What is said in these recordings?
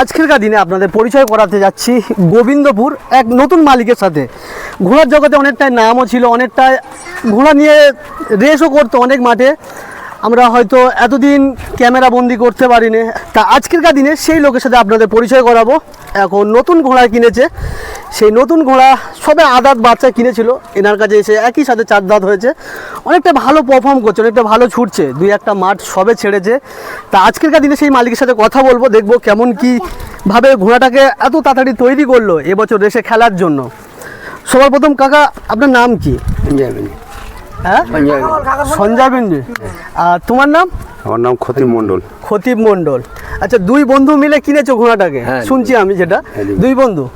আজকেরকার দিনে আপনাদের পরিচয় করাতে যাচ্ছি গোবিন্দপুর এক নতুন মালিকের সাথে। ঘোড়ার জগতে অনেকটাই নামও ছিল, অনেকটাই ঘোড়া নিয়ে রেসও করতো অনেক মাঠে। আমরা হয়তো এতদিন ক্যামেরা বন্দি করতে পারিনি। তা আজকেরকার দিনে সেই লোকের সাথে আপনাদের পরিচয় করাবো। এখন নতুন ঘোড়া কিনেছে। সেই নতুন ঘোড়া সবে আদাত বাচ্চা কিনেছিল। এনার কাছে এসে একই সাথে চার দাঁত হয়েছে। অনেকটা ভালো পারফর্ম করছে, অনেকটা ভালো ছুটছে। দুই একটা মাঠ সবে ছেড়েছে। তা আজকেরকার দিনে সেই মালিকের সাথে কথা বলব, দেখব কেমন কি ভাবে ঘোড়াটাকে এত তাড়াতাড়ি তৈরি করল এবছর রেসে খেলার জন্য। সবার প্রথম কাকা, আপনার নাম কি? হ্যাঁ? সঞ্জয় বিন্দি আর তোমার নাম? আমার নাম খতিব মণ্ডল। খতিব মণ্ডল। আচ্ছা দুই বন্ধু মিলে কিনেছো ঘোড়াটাকে? হ্যাঁ। শুনছি আমি যেটা। হ্যাঁ, দুই। বন্ধু।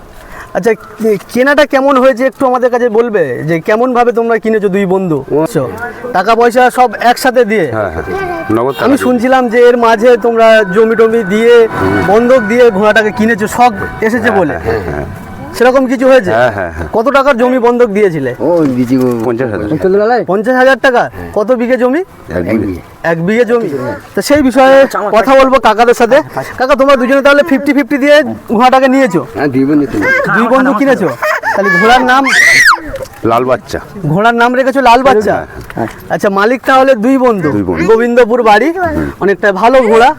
আচ্ছা কে- কেনাটা কেমন হয়েছে একটু আমাদের কাছে বলবে? যে কেমন ভাবে তোমরা কিনেছো দুই বন্ধু? টাকা পয়সা সব একসাথে দিয়ে। হ্যাঁ হ্যাঁ আমি শুনছিলাম যে এর মাঝে তোমরা জমি টমি দিয়ে বন্ধক দিয়ে ঘোড়াটাকে কিনেছো শখ এসেছে বলে। হ্যাঁ হ্যাঁ। সেরকম কিছু হয়েছে? হ্যাঁ, হ্যাঁ, হ্যাঁ। কত টাকার জমি বন্ধক দিয়েছিলে? পঞ্চাশ হাজার। পঞ্চাশ হাজার টাকা? কত বিঘে জমি? এক বিঘে। জমি। তো সেই বিষয়ে কথা বলব কাকাদের সাথে। কাকা তোমরা দুজনে তাহলে ফিফটি ফিফটি দিয়ে ঘোড়াটাকে নিয়েছো? হ্যাঁ দুই বন্ধু তুমি দুই বন্ধু কিনেছো? তাহলে ঘোড়ার নাম? লাল বাচ্চা। ঘোড়ার নাম রেখেছো লাল বাচ্চা? আচ্ছা। মালিক তাহলে দুই বন্ধু। দুই বন্ধু। গোবিন্দপুর বাড়ি। অনেকটা ভালো ঘোড়া।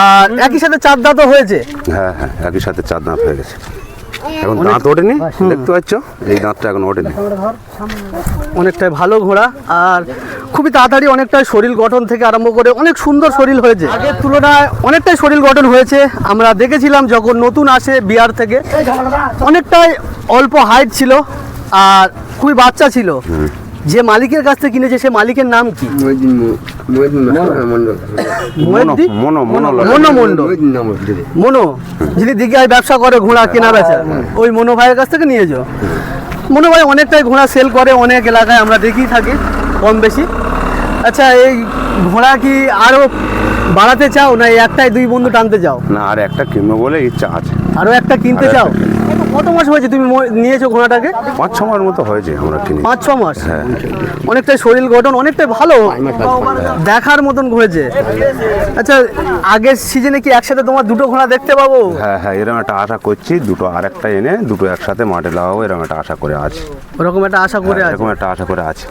আর একই সাথে চার দাঁতও হয়েছে? হ্যাঁ হ্যাঁ একই সাথে চার দাঁত হয়ে গেছে। এখন দাঁত ওঠেনি? দেখতে পাচ্ছ? এই দাঁতটা এখন ওঠেনি। অনেকটাই ভালো ঘোড়া আর খুবই তাড়াতাড়ি অনেকটাই শরীর গঠন থেকে আরম্ভ করে অনেক সুন্দর শরীর হয়েছে। আগের তুলনায় অনেকটাই শরীর গঠন হয়েছে। আমরা দেখেছিলাম যখন নতুন আসে বিয়ার থেকে অনেকটাই অল্প হাইট ছিল আর খুবই বাচ্চা ছিল। যে মালিকের কাছ থেকে কিনেছে সে মালিকের নাম কি? মনো। মনো। মনো মনো যিনি দিঘায় ব্যবসা করে ঘোড়া কেনা বেচা ওই মনো ভাইয়ের কাছ থেকে নিয়েছো? মনো ভাই অনেকটাই ঘোড়া সেল করে অনেক এলাকায় আমরা দেখি থাকি কম বেশি আচ্ছা এই ঘোড়া কি আরও বাড়াতে চাও না এই একটাই দুই বন্ধু টানতে চাও? না আর একটা কিনবো বলে ইচ্ছা আছে। আরও একটা কিনতে চাও? কত মাস হয়েছে তুমি নিয়েছো ঘোড়াটাকে? পাঁচ ছ মাস মতো হয়েছে আমরা কিনি পাঁচ ছ মাস? হ্যাঁ। অনেকটাই শরীর গঠন অনেকটাই ভালো। দেখার মতন হয়েছে আচ্ছা আগের সিজনে কি একসাথে তোমার দুটো ঘোড়া দেখতে পাবো? হ্যাঁ হ্যাঁ এরকম একটা আশা করছি। দুটো আর একটা এনে দুটো একসাথে মাঠে লাগাবো এরকম একটা আশা করে আছে। ওরকম একটা আশা করে আছে? এরকম একটা আশা করে আছে।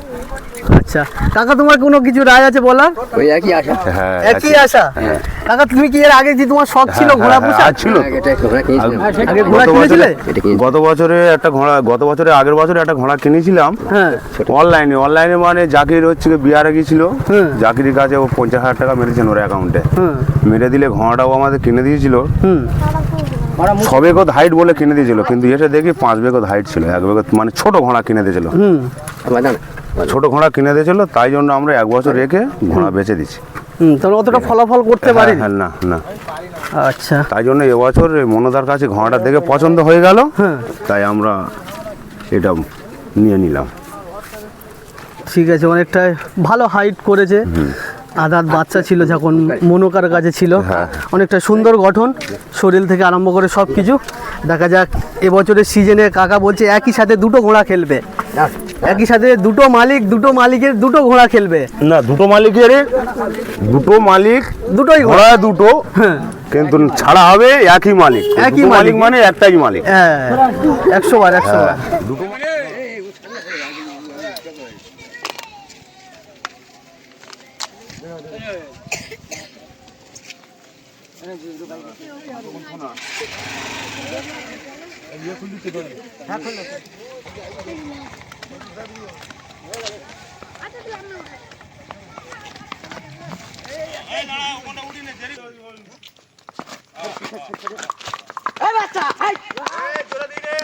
আচ্ছা কাকা তোমার কোনো কিছু রায় আছে বলার? ওই একই আশা। হ্যাঁ একই আশা? কাকা তুমি কি এর আগে যে তোমার শখ ছিল হ্যাঁ, ঘোড়া হ্যাঁ, পোষা ছিল। এটা কিনেছিলাম। আগে ঘোড়া গত কিনেছিলে? বছরে- গত বছরে একটা ঘোড়া গত বছরে আগের বছরে একটা ঘোড়া কিনেছিলাম। হ্যাঁ। অনলাইনে অনলাইনে মানে জাকির হচ্ছে গিয়ে বিহারে গিয়েছিল হুম। জাকিরের কাছে ও পঞ্চাশ হাজার টাকা মেরেছেন ওর অ্যাকাউন্টে। মেরে দিলে ঘোড়াটাও আমাদের কিনে দিয়েছিল। হুম। ছ বেগত হাইট বলে কিনে দিয়েছিল কিন্তু এসে দেখি পাঁচ বেগত হাইট ছিল। এক বেগত মানে ছোট ঘোড়া কিনে দিয়েছিল। ছোট ঘোড়া কিনে দিয়েছিল তাই জন্য আমরা এক বছর রেখে ঘোড়া বেচে দিচ্ছি। হুম তাহলে অতটা ফলাফল করতে পারি হ্যাঁ, না না। আচ্ছা। তাই জন্য এবছর মনোদার কাছে ঘোড়াটা দেখে পছন্দ হয়ে গেল হ্যাঁ। তাই আমরা এটা নিয়ে নিলাম। ঠিক আছে অনেকটা ভালো হাইট করেছে। আদাত বাচ্চা ছিল যখন মনোকার কাছে ছিল। হ্যাঁ। অনেকটা সুন্দর গঠন শরীর থেকে আরম্ভ করে সব কিছু দেখা যাক এবছরের সিজনে কাকা বলছে একই সাথে দুটো ঘোড়া খেলবে। একই সাথে দুটো মালিক দুটো মালিকের দুটো ঘোড়া খেলবে। না দুটো মালিকের দুটো মালিক দুটোই ঘোড়া। দুটো হ্যাঁ। কিন্তু ছাড়া হবে একই মালিক। একই মালিক। মানে একটাই মালিক। হ্যাঁ একশো বার একশো বার। দুটো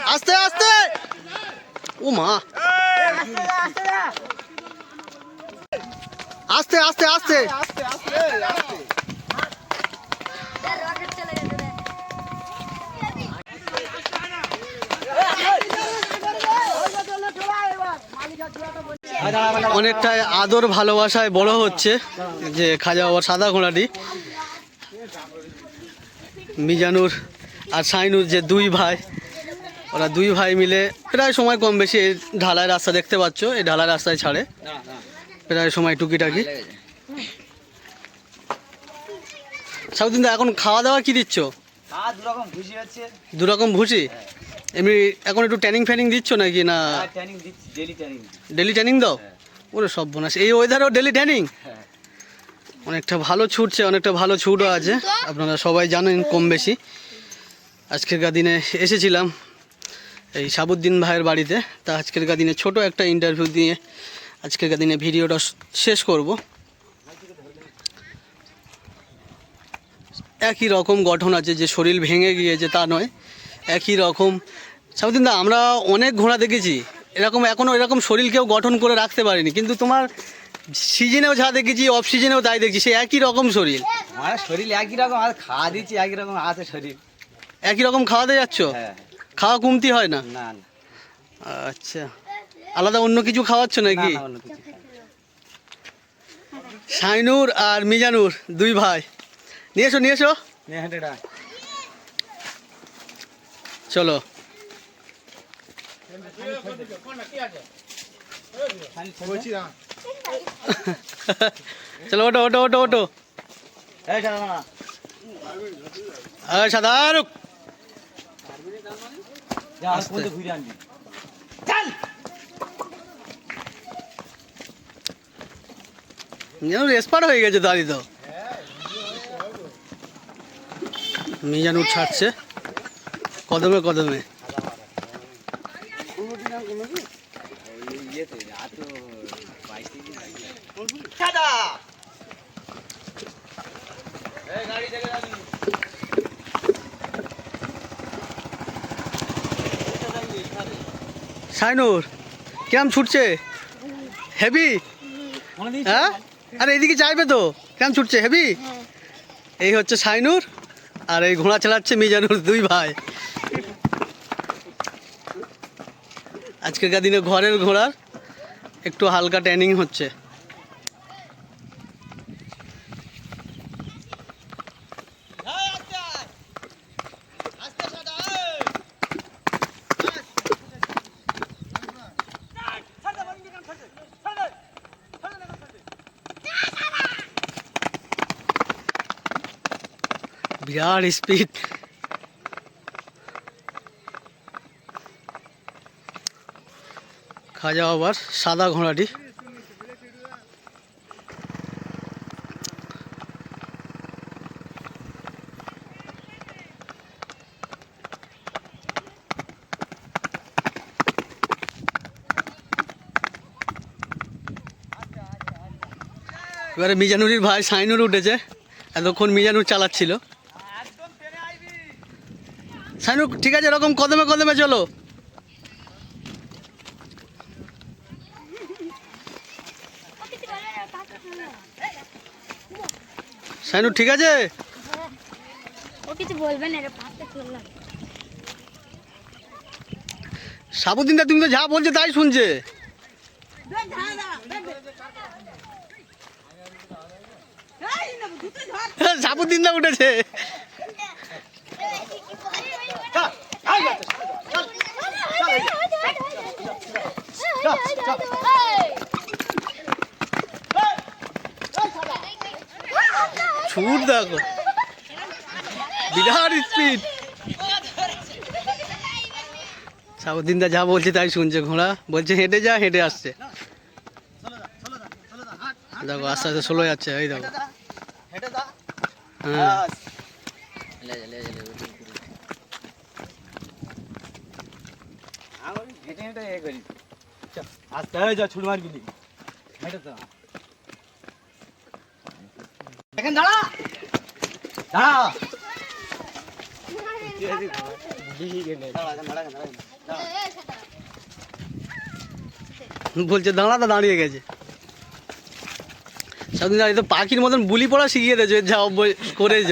আস্তে আস্তে। ও মা। আস্তে আস্তে আস্তে। অনেকটাই আদর ভালোবাসায় বড় হচ্ছে যে খাজা বাবার সাদা ঘোড়াটি। মিজানুর আর সাইনুর যে দুই ভাই ওরা দুই ভাই মিলে প্রায় সময় কম বেশি এই ঢালাই রাস্তা দেখতে পাচ্ছ এই ঢালাই রাস্তায় ছাড়ে। প্রায় সময় টুকিটাকি। সাউদিন এখন খাওয়া দাওয়া কি দিচ্ছ? আর দু রকম খুশি হচ্ছে। দু রকম ভুসি এমনি এখন একটু ট্যানিং ফ্যানিং দিচ্ছ নাকি না? ট্রেনিং দিচ্ছি ডেলি ট্রেনিং ডেলি ট্যানিং দাও? ওরে সব বোনাস। এই ওয়েদারেও ডেলি ট্যানিং হ্যাঁ। অনেকটা ভালো ছুটছে অনেকটা ভালো ছুটও আছে। আপনারা সবাই জানেন কম বেশি। আজকেরকার দিনে এসেছিলাম এই সাবুদ্দিন ভাইয়ের বাড়িতে। তা আজকেরকার দিনে ছোট একটা ইন্টারভিউ দিয়ে আজকেরকার দিনে ভিডিওটা শেষ করব। একই রকম গঠন আছে যে শরীর ভেঙে গিয়েছে তা নয়। একই রকম। সাবুদ্দিন দা আমরা অনেক ঘোড়া দেখেছি। এরকম এখনও এরকম শরীর কেউ গঠন করে রাখতে পারেনি। কিন্তু তোমার সিজনেও যা দেখেছি অফ সিজনেও তাই দেখছি সে একই রকম শরীর। আমার শরীর একই রকম আর খাওয়া দিচ্ছি একই রকম আছে শরীর। একই রকম খাওয়াতে যাচ্ছ? হ্যাঁ। খাওয়া কমতি হয় না? আচ্ছা। আলাদা অন্য কিছু খাওয়াচ্ছ নাকি। সাইনুর আর মিজানুর দুই ভাই। নিয়ে এসো নিয়ে এসো। চলো। চলো ওটো ওটো ওটো ওটো সাদারুক। ঘুরে আনবি মিজানুর এক্সপার্ট হয়ে গেছে দাঁড়িয়ে তো। মিজানুর ছাড়ছে। কদমে কদমে। সাইনুর কেমন ছুটছে? হেভি? হ্যাঁ? আরে, এদিকে চাইবে তো। কেমন ছুটছে হেভি এই হচ্ছে সাইনুর আর এই ঘোড়া চালাচ্ছে মিজানুর দুই ভাই। আজকেরকার দিনে ঘরের ঘোড়ার একটু হালকা ট্যানিং হচ্ছে। বিরাট স্পিড খাজা আবার সাদা ঘোড়াটি। এবারে মিজানুরির ভাই সাইনুর উঠেছে। এতক্ষণ মিজানুর চালাচ্ছিল। সাইনুর, ঠিক আছে, এরকম কদমে কদমে চলো। সাইনুর ঠিক আছে ও কিছু বলবে না চললাম সাবুদ্দিনদা তুমি তো যা বলছে তাই শুনছে সাবুদ্দিনদা উঠেছে ছুট দেখো। বিরাট স্পিড সাবুদ্দিনদা যা বলছে তাই শুনছে ঘোড়া। বলছে হেঁটে যা হেঁটে আসছে। দেখো আস্তে আস্তে স্লো যাচ্ছে এই দেখো। হ্যাঁ। চল, আস্তে যা ছুট নি। হেঁটে তো। দাঁড়া। দাঁড়া। দাঁড়া, দাঁড়া। বলছে দাঁড়াতে দাঁড়িয়ে গেছে। সাবদিন দাঁড়িয়ে তো পাখির মতন বুলি পড়া শিখিয়ে দিয়েছ যা করেছ।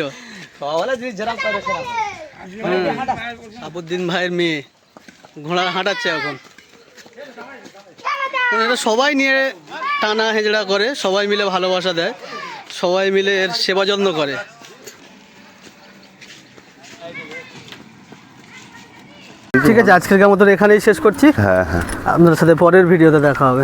সাবুদ্দিন ভাইয়ের মেয়ে ঘোড়া হাঁটাচ্ছে এখন। এটা সবাই নিয়ে টানা হেজড়া করে সবাই মিলে ভালোবাসা দেয়। সবাই মিলে এর সেবা যত্ন করে। ঠিক আছে আজকের মতো এখানেই শেষ করছি। হ্যাঁ হ্যাঁ। আপনার সাথে পরের ভিডিওতে দেখা হবে।